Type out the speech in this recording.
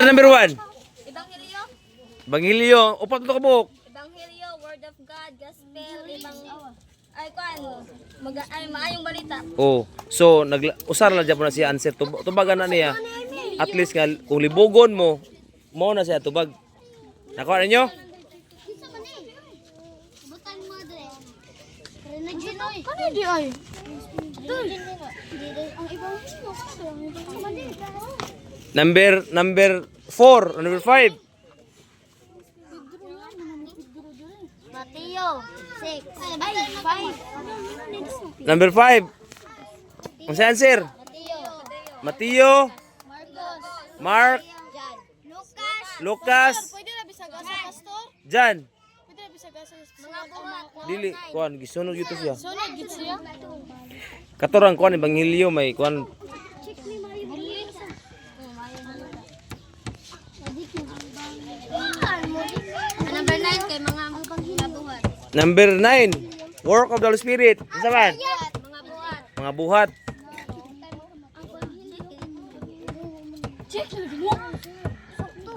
Number one. Ebanghelyo, Bangilyo. Upat to kabuk. Ebanghelyo, Word of God, Gospel, Ibang... Ay, kuan, mag ay maayong balita. Oh. So nag usar lang po na siya answer Tub tubagan na niya. At least nga kung libugon mo, mo na siya tubag. Nakuha ninyo? Mo. Ano di ay? Ang ibang ang ibang mali. Number number 4, number 5. Mateo 6. Ay, 5. Number 5. Ang answer? Mateo. Mateo. Mark. Lucas. Lucas, Pwede na bisag sa pastor? Jan. Pwede na bisag sa mga buhat. Dili, kuan gisunod yun siya. Sunod gid siya. Katorang kuan ebanghelyo may kuan Number 9 kay mga buhat. number 9. Work of the Holy Spirit. Isa man? Mga buhat. Mga buhat.